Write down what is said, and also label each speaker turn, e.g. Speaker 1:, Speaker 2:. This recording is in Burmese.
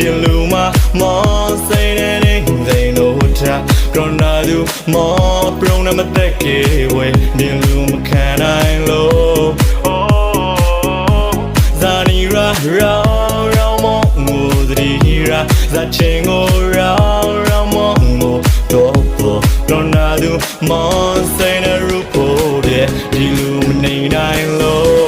Speaker 1: ဒီလူမမောစိနေနေစိန်တို့တာကရနာသူမောပရုံးနမတက်ကေဝဲဒီလူမခံနိုင်လို့ oh ဇာနီရာရောင်ရောင်မောငိုသတိရာဇာချင်းကိုရောင်ရောင်မောငိုတော့ပေါ်ကရနာသူမောစိနေရူဖို့တဲ့ဒီလူမနေနိုင်လို့